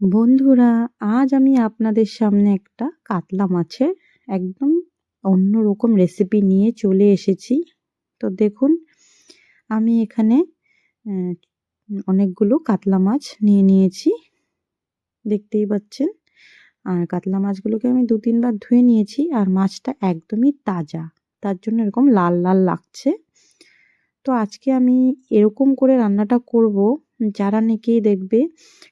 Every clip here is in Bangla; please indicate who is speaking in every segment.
Speaker 1: বন্ধুরা, আজ আমি আপনাদের সামনে একটা কাতলা মাছের একদম অন্যরকম রেসিপি নিয়ে চলে এসেছি। তো দেখুন, আমি এখানে অনেকগুলো কাতলা মাছ নিয়ে নিয়েছি। দেখতেই পাচ্ছেন? আর কাতলা মাছগুলোকে আমি দু তিনবার ধুয়ে নিয়েছি আর মাছটা একদমই তাজা। তার জন্য এরকম লাল লাল লাগছে। তো আজকে আমি এরকম করে রান্নাটা করব যারা নাকি দেখবে,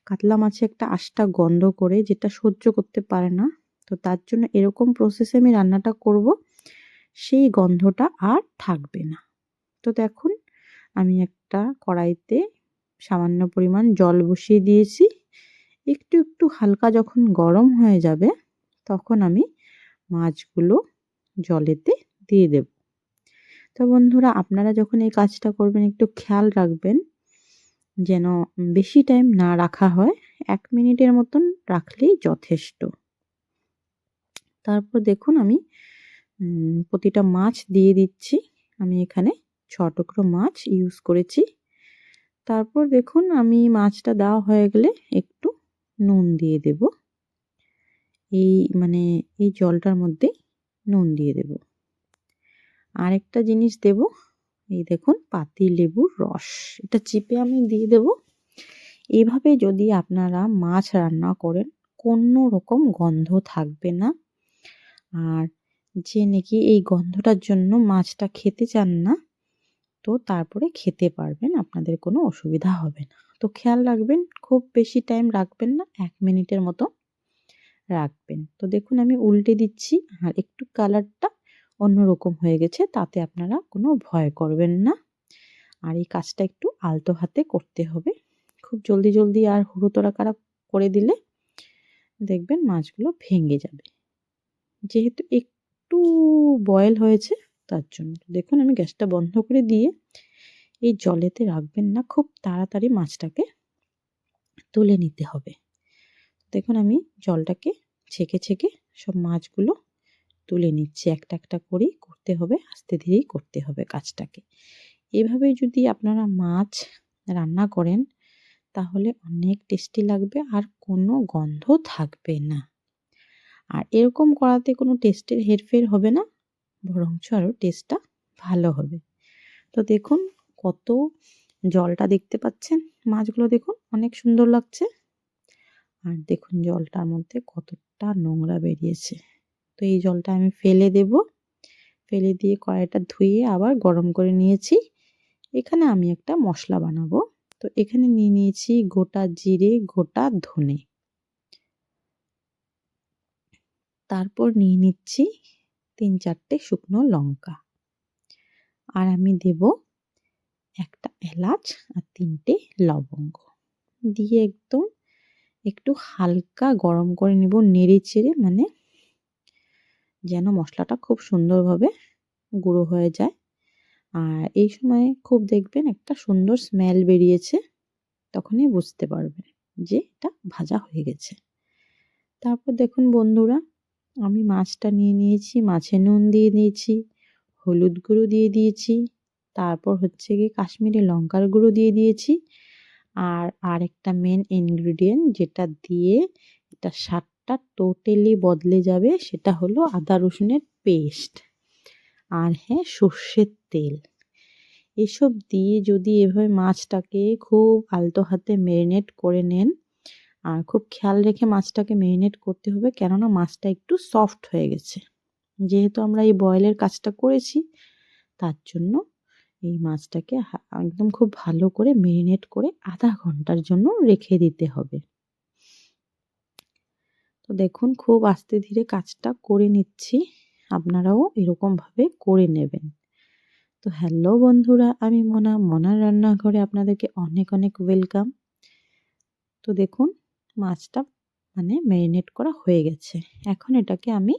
Speaker 1: কাতলা মাছে একটা আষ্টা গন্ধ করে যেটা সহ্য করতে পারে না, তো তার জন্য এরকম প্রসেসে আমি রান্নাটা করব, সেই গন্ধটা আর থাকবে না। তো দেখুন, আমি একটা কড়াইতে সামান্য পরিমাণ জল বসিয়ে দিয়েছি, একটু একটু হালকা যখন গরম হয়ে যাবে, তখন আমি মাছগুলো জলেতে দিয়ে দেব। তো বন্ধুরা, আপনারা যখন এই কাজটা করবেন, একটু খেয়াল রাখবেন যেন বেশি টাইম না রাখা হয়, এক মিনিটের মতন রাখলেই যথেষ্ট। তারপর দেখুন আমি প্রতিটা মাছ দিয়ে দিচ্ছি। আমি এখানে ছ টুকরো মাছ ইউজ করেছি। তারপর দেখুন আমি মাছটা দেওয়া হয়ে গেলে একটু নুন দিয়ে দেব। এই মানে এই জলটার মধ্যে নুন দিয়ে দেব। আরেকটা জিনিস দেব এই দেখুন, পাতি লেবুর রস। এটা চিপে আমি দিয়ে দেব। এভাবে যদি আপনারা মাছ রান্না করেন, কোনো রকম গন্ধ থাকবে না। আর যে নাকি এই গন্ধটার জন্য মাছটা খেতে চান না, তো তারপরে খেতে পারবেন, আপনাদের কোনো অসুবিধা হবে না। তো খেয়াল রাখবেন, খুব বেশি টাইম রাখবেন না, এক মিনিটের মতো রাখবেন। তো দেখুন, আমি উল্টে দিচ্ছি, আর একটু কালারটা অন্যরকম হয়ে গেছে, তাতে আপনারা কোনো ভয় করবেন না। আর এই কাজটা একটু আলতো হাতে করতে হবে। খুব জলদি জলদি আর হুড়োতোড়া কারা করে দিলে দেখবেন মাছগুলো ভেঙে যাবে। যেহেতু একটু বয়েল হয়েছে, তার জন্য। দেখুন আমি গ্যাসটা বন্ধ করে দিয়ে এই জলেতে রাখবেন না, খুব তাড়াতাড়ি মাছটাকে তুলে নিতে হবে। দেখুন আমি জলটাকে ছেঁকে ছেঁকে সব মাছগুলো তুলে নিচ্ছি একটা একটা করেই করতে হবে, আস্তে ধীরেই করতে হবে কাজটাকে। এভাবে যদি আপনারা মাছ রান্না করেন, তাহলে অনেক টেস্টি লাগবে আর কোনো গন্ধ থাকবে না। আর এরকম করাতে কোনো টেস্টের হেরফের হবে না, বরঞ্চ আরও টেস্টটা ভালো হবে। তো দেখুন, কত জলটা দেখতে পাচ্ছেন, মাছগুলো দেখুন, অনেক সুন্দর লাগছে। আর দেখুন জলটার মধ্যে কতটা নোংরা বেরিয়েছে। তো এই জলটা আমি ফেলে দেব। ফেলে দিয়ে কড়াইটা ধুয়ে আবার গরম করে নিয়েছি। এখানে আমি একটা মশলা বানাবো। তো এখানে নিয়ে নিয়েছি গোটা জিরে, গোটা ধনে। তারপর নিয়ে নিচ্ছি তিন চারটে শুকনো লঙ্কা। আর আমি দেব একটা এলাচ আর তিনটে লবঙ্গ। দিয়ে একদম একটু হালকা গরম করে নেব নেড়ে চেড়ে মানে যেন মশলাটা খুব সুন্দরভাবে গুঁড়ো হয়ে যায়। আর এই সময় খুব দেখবেন একটা সুন্দর স্মেল বেরিয়েছে, তখনই বুঝতে পারবেন যে এটা ভাজা হয়ে গেছে। তারপর দেখুন বন্ধুরা, আমি মাছটা নিয়ে নিয়েছি, মাছে নুন দিয়ে দিয়েছি, হলুদ গুঁড়ো দিয়ে দিয়েছি, তারপর হচ্ছে গিয়ে কাশ্মীরি লঙ্কার গুঁড়ো দিয়ে দিয়েছি। আর আরেকটা মেন ইনগ্রিডিয়েন্ট যেটা দিয়ে এটা স্বাদটা টোটালি বদলে যাবে, সেটা হলো আদা রসুনের পেস্ট আর হ্যাঁ সর্ষের তেল। এসব দিয়ে যদি এভাবে মাছটাকে খুব আলতো হাতে ম্যারিনেট করে নেন, আর খুব খেয়াল রেখে মাছটাকে ম্যারিনেট করতে হবে, কেননা মাছটা একটু সফট হয়ে গেছে। যেহেতু আমরা এই বয়েলের কাজটা করেছি, তার জন্য এই মাছটাকে একদম খুব ভালো করে ম্যারিনেট করে আধা ঘণ্টার জন্য রেখে দিতে হবে। তো দেখুন, খুব আস্তে ধীরে কাজটা করে নিচ্ছি। আপনারাও এরকমভাবে করে নেবেন। তো হ্যালো বন্ধুরা, আমি মনা। মনার রান্নাঘরে আপনাদেরকে অনেক অনেক ওয়েলকাম। তো দেখুন, মাছটা মানে ম্যারিনেট করা হয়ে গেছে। এখন এটাকে আমি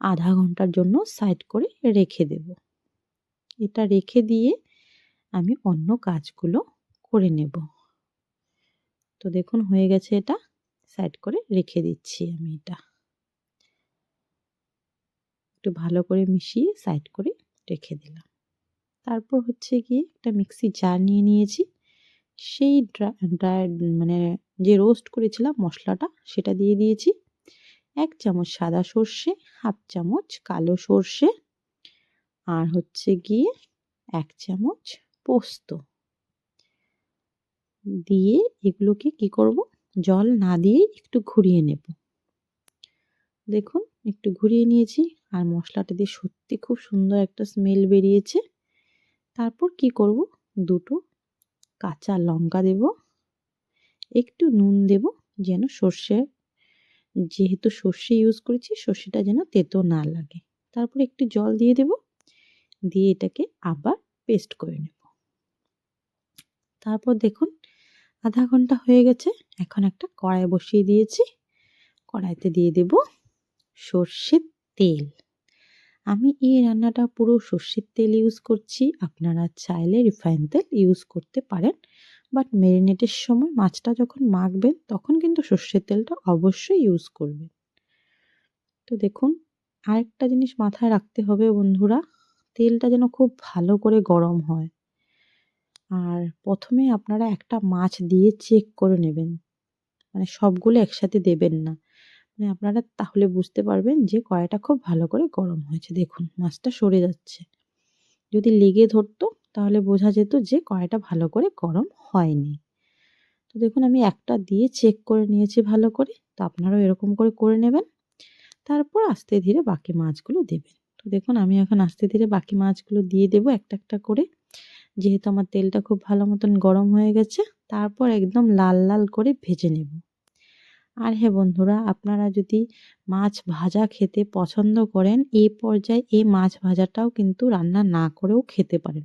Speaker 1: আধা ঘণ্টার জন্য সাইড করে রেখে দেব। এটা রেখে দিয়ে আমি অন্য কাজগুলো করে নেব। তো দেখুন, হয়ে গেছে এটা। সাইড করে রেখে দিচ্ছি আমি এটা। একটু ভালো করে মিশিয়ে সাইড করে রেখে দিলাম। তারপর হচ্ছে গিয়ে একটা মিক্সি জার নিয়ে নিয়েছি। সেই ড্রাই মানে যে রোস্ট করেছিলাম মশলাটা সেটা দিয়ে দিয়েছি। এক চামচ সাদা সর্ষে, হাফ চামচ কালো সর্ষে আর হচ্ছে গিয়ে এক চামচ পোস্ত। দিয়ে এগুলোকে কি করব? জল না দিয়ে একটু ঘুরিয়ে নেব। দেখুন, একটু ঘুরিয়ে নিয়েছি আর মশলাটা দিয়ে সত্যি খুব সুন্দর একটা স্মেল বেরিয়েছে। তারপর কি করব? দুটো কাঁচা লঙ্কা দেব, একটু নুন দেব যেন সর্ষে, যেহেতু সর্ষে ইউজ করেছি, সর্ষেটা যেন তেতো না লাগে। তারপর একটু জল দিয়ে দেব, দিয়ে এটাকে আবার পেস্ট করে নেব। তারপর দেখুন আধা ঘণ্টা হয়ে গেছে। এখন একটা কড়াই বসিয়ে দিয়েছি। কড়াইতে দিয়ে দেব সর্ষের তেল। আমি এই রান্নাটা পুরো সর্ষের তেল ইউজ করছি। আপনারা চাইলে রিফাইন তেল ইউজ করতে পারেন। বাট মেরিনেটের সময় মাছটা যখন মাখবেন, তখন কিন্তু সর্ষের তেলটা অবশ্যই ইউজ করবেন। তো দেখুন, আরেকটা জিনিস মাথায় রাখতে হবে বন্ধুরা, তেলটা যেন খুব ভালো করে গরম হয়। আর প্রথমে আপনারা একটা মাছ দিয়ে চেক করে নেবেন। মানে সবগুলো একসাথে দেবেন না। মানে আপনারা তাহলে বুঝতে পারবেন যে কড়াইটা খুব ভালো করে গরম হয়েছে। দেখুন, মাছটা সরে যাচ্ছে। যদি লেগে ধরতো, তাহলে বোঝা যেত যে কড়াইটা ভালো করে গরম হয়নি। তো দেখুন, আমি একটা দিয়ে চেক করে নিয়েছি ভালো করে। তো আপনারাও এরকম করে করে নেবেন। তারপর আস্তে ধীরে বাকি মাছগুলো দেবেন। তো দেখুন, আমি এখন আস্তে ধীরে বাকি মাছগুলো দিয়ে দেবো একটা একটা করে। যেহেতু আমার তেলটা খুব ভালো মতন গরম হয়ে গেছে, তারপর একদম লাল লাল করে ভেজে নেব। আর হ্যাঁ বন্ধুরা, আপনারা যদি মাছ ভাজা খেতে পছন্দ করেন এই পর্যায়ে এই মাছ ভাজাটাও কিন্তু রান্না না করেও খেতে পারেন।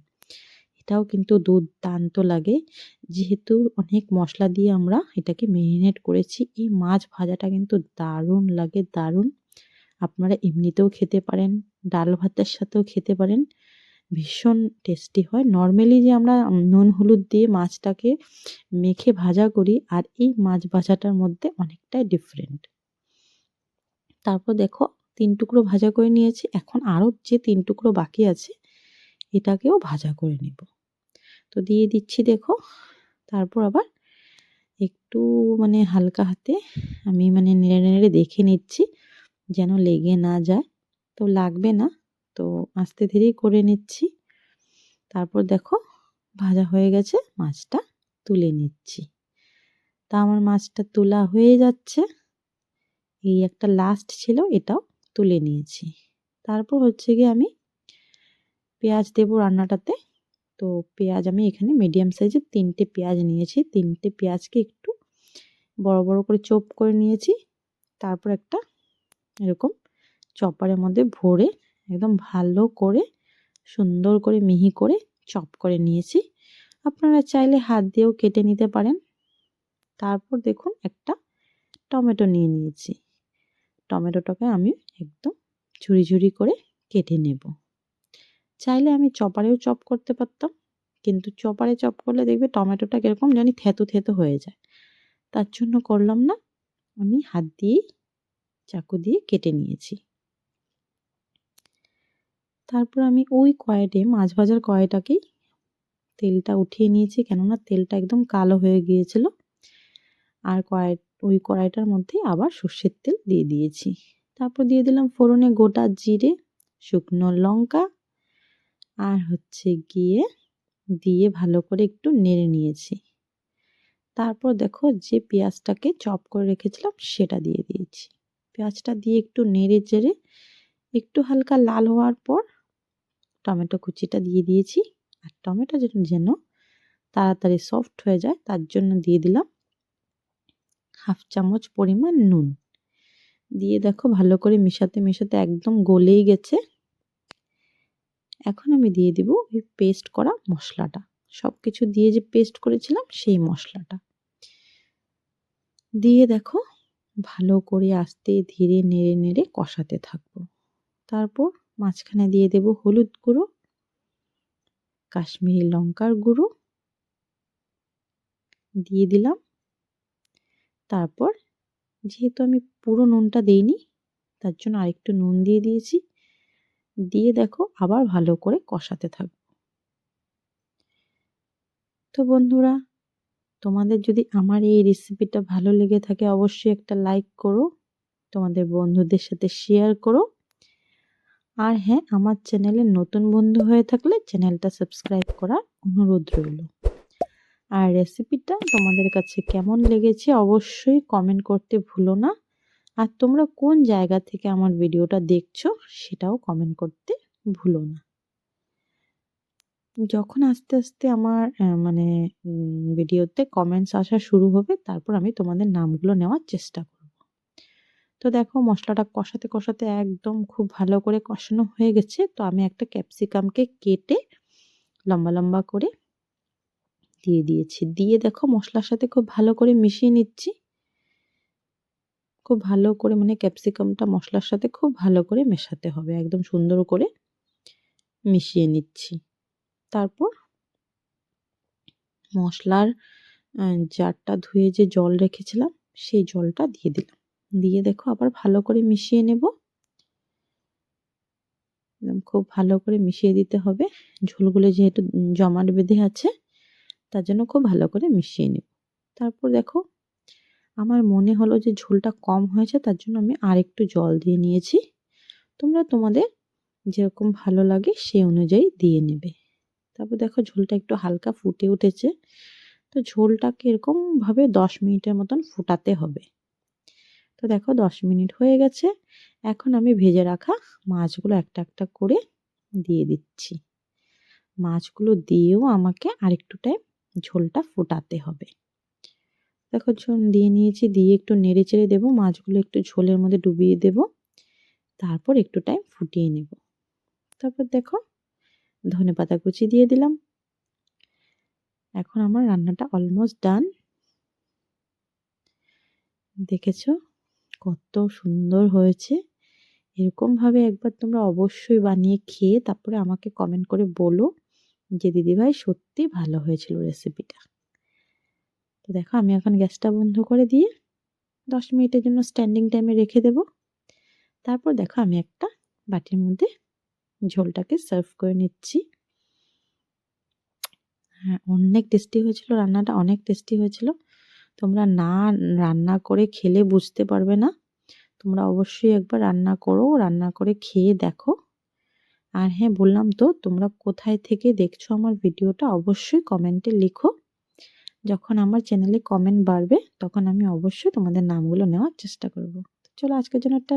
Speaker 1: এটাও কিন্তু দুর্দান্ত লাগে। যেহেতু অনেক মশলা দিয়ে আমরা এটাকে মেরিনেট করেছি, এই মাছ ভাজাটা কিন্তু দারুণ লাগে, দারুণ। আপনারা এমনিতেও খেতে পারেন, ডাল ভাতের সাথেও খেতে পারেন। ভীষণ টেস্টি হয়। নর্মালি যে আমরা নুন, হলুদ দিয়ে মাছটাকে মেখে ভাজা করি, আর এই মাছ ভাজাটার মধ্যে অনেকটাই ডিফারেন্ট তারপর দেখো, তিন টুকরো ভাজা করে নিয়েছি। এখন আরও যে তিন টুকরো বাকি আছে, এটাকেও ভাজা করে নেব। তো দিয়ে দিচ্ছি দেখো, তারপর আবার একটু মানে হালকা হাতে আমি মানে নেড়ে নেড়ে দেখে নিচ্ছি, যেন লেগে না যায়। তো লাগবে না তো আস্তে ধীরেই করে নিচ্ছি। তারপর দেখো ভাজা হয়ে গেছে, মাছটা তুলে নিচ্ছি। তা আমার মাছটা তোলা হয়ে যাচ্ছে। এই একটা লাস্ট ছিল, এটাও তুলে নিয়েছি। তারপর হচ্ছে গিয়ে আমি পেঁয়াজ দেবো রান্নাটাতে। তো পেঁয়াজ আমি এখানে মিডিয়াম সাইজের তিনটে পেঁয়াজ নিয়েছি। তিনটে পেঁয়াজকে একটু বড় বড় করে চপ করে নিয়েছি। তারপর একটা এরকম চপারের মধ্যে ভরে একদম ভালো করে, সুন্দর করে মিহি করে চপ করে নিয়েছি। আপনারা চাইলে হাত দিয়েও কেটে নিতে পারেন। তারপর দেখুন একটা টমেটো নিয়ে নিয়েছি। টমেটোটাকে আমি একদম ঝুড়ি ঝুড়ি করে কেটে নেব। চাইলে আমি চপারেও চপ করতে পারতাম, কিন্তু চপারে চপ করলে দেখবে টমেটোটা কীরকম জানি থেতো থেতো হয়ে যায়। তার জন্য করলাম না, আমি হাত দিয়েই চাকু দিয়ে কেটে নিয়েছি। তারপর আমি ওই কড়াইটে মাছ ভাজার কড়াইটাকেই তেলটা উঠিয়ে নিয়েছি, কেননা তেলটা একদম কালো হয়ে গিয়েছিল। আর কড়াই ওই কড়াইটার মধ্যে আবার সর্ষের তেল দিয়ে দিয়েছি। তারপর দিয়ে দিলাম ফোড়নে গোটা জিরে, শুকনো লঙ্কা, আর হচ্ছে গিয়ে দিয়ে ভালো করে একটু নেড়ে নিয়েছি। তারপর দেখো যে পেঁয়াজটাকে চপ করে রেখেছিলাম, সেটা দিয়ে দিয়েছি। পেঁয়াজটা দিয়ে একটু নেড়ে চেড়ে, একটু হালকা লাল হওয়ার পর টমেটো কুচিটা দিয়ে দিয়েছি। আর টমেটো যেন তাড়াতাড়ি সফট হয়ে যায়, তার জন্য দিয়ে দিলাম হাফ চামচ পরিমাণ নুন। দিয়ে দেখো ভালো করে মেশাতে মেশাতে একদম গলেই গেছে। এখন আমি দিয়ে দিব ওই পেস্ট করা মশলাটা। সব কিছু দিয়ে যে পেস্ট করেছিলাম সেই মশলাটা। দিয়ে দেখো ভালো করে আস্তে ধীরে নেড়ে নেড়ে কষাতে থাকব। তারপর মাঝখানে দিয়ে দেব হলুদ গুঁড়ো, কাশ্মীরি লঙ্কার গুঁড়ো, দিয়ে দিলাম। তারপর যেহেতু আমি পুরো নুনটা দেইনি, তার জন্য আরেকটু নুন দিয়ে দিয়েছি। দিয়ে দেখো আবার ভালো করে কষাতে থাকব। তো বন্ধুরা, তোমাদের যদি আমার এই রেসিপিটা ভালো লেগে থাকে অবশ্যই একটা লাইক করো, তোমাদের বন্ধুদের সাথে শেয়ার করো। আর হ্যাঁ আমার চ্যানেলে নতুন বন্ধু হয়ে থাকলে চ্যানেলটা সাবস্ক্রাইব করার অনুরোধ রইল। আর রেসিপিটা তোমাদের কাছে কেমন লেগেছে অবশ্যই কমেন্ট করতে ভুলো না। আর তোমরা কোন জায়গা থেকে আমার ভিডিওটা দেখছ সেটাও কমেন্ট করতে ভুলো না। যখন আস্তে আস্তে আমার মানে ভিডিওতে কমেন্টস আসা শুরু হবে, তারপর আমি তোমাদের নামগুলো নেওয়ার চেষ্টা করব। তো দেখো মশলাটা কষাতে কষাতে একদম খুব ভালো করে কষানো হয়ে গেছে। তো আমি একটা ক্যাপসিকামকে কেটে লম্বা লম্বা করে দিয়ে দিয়েছি। দিয়ে দেখো মশলার সাথে খুব ভালো করে মিশিয়ে নিচ্ছি। খুব ভালো করে মানে ক্যাপসিকামটা মশলার সাথে খুব ভালো করে মেশাতে হবে। একদম সুন্দর করে মিশিয়ে নিচ্ছি। তারপর মশলার জারটা ধুয়ে যে জল রেখেছিলাম, সেই জলটা দিয়ে দিলাম। দিয়ে দেখো আবার ভালো করে মিশিয়ে নেব। খুব ভালো করে মিশিয়ে দিতে হবে। ঝোলগুলো যেহেতু জমাট বেঁধে আছে, তার জন্য খুব ভালো করে মিশিয়ে নেব। তারপর দেখো, আমার মনে হলো যে ঝোলটা কম হয়েছে, তার জন্য আমি আর একটু জল দিয়ে নিয়েছি। তোমরা তোমাদের যেরকম ভালো লাগে সেই অনুযায়ী দিয়ে নেবে। তারপর দেখো, ঝোলটা একটু হালকা ফুটে উঠেছে। তো ঝোলটাকে এরকমভাবে দশ মিনিটের মতন ফুটাতে হবে। তো দেখো দশ মিনিট হয়ে গেছে। এখন আমি ভেজে রাখা মাছগুলো একটা একটা করে দিয়ে দিচ্ছি। মাছগুলো দিয়েও আমাকে আরেকটু টাইম ঝোলটা ফোটাতে হবে। দেখো ঝোল দিয়ে নিয়েছি, দিয়ে একটু নেড়ে চেড়ে দেবো, মাছগুলো একটু ঝোলের মধ্যে ডুবিয়ে দেব। তারপর একটু টাইম ফুটিয়ে নেব। তারপর দেখো ধনে পাতা কুচি দিয়ে দিলাম। এখন আমার রান্নাটা অলমোস্ট ডান দেখেছ? কত সুন্দর হয়েছে। এরকমভাবে একবার তোমরা অবশ্যই বানিয়ে খেয়ে তারপরে আমাকে কমেন্ট করে বলো যে দিদিভাই সত্যি ভালো হয়েছিল রেসিপিটা তো দেখো, আমি এখন গ্যাসটা বন্ধ করে দিয়ে দশ মিনিটের জন্য স্ট্যান্ডিং টাইমে রেখে দেব। তারপর দেখো, আমি একটা বাটির মধ্যে ঝোলটাকে সার্ভ করে নিচ্ছি। হ্যাঁ অনেক টেস্টি হয়েছিল, রান্নাটা অনেক টেস্টি হয়েছিল। তোমরা না রান্না করে খেলে বুঝতে পারবে না। তোমরা অবশ্যই একবার রান্না করো, রান্না করে খেয়ে দেখো। আর হ্যাঁ বললাম তো, তোমরা কোথায় থেকে দেখছ আমার ভিডিওটা অবশ্যই কমেন্টে লিখো। যখন আমার চ্যানেলে কমেন্ট বাড়বে, তখন আমি অবশ্যই তোমাদের নামগুলো নেওয়ার চেষ্টা করব। চলো আজকের জন্য একটা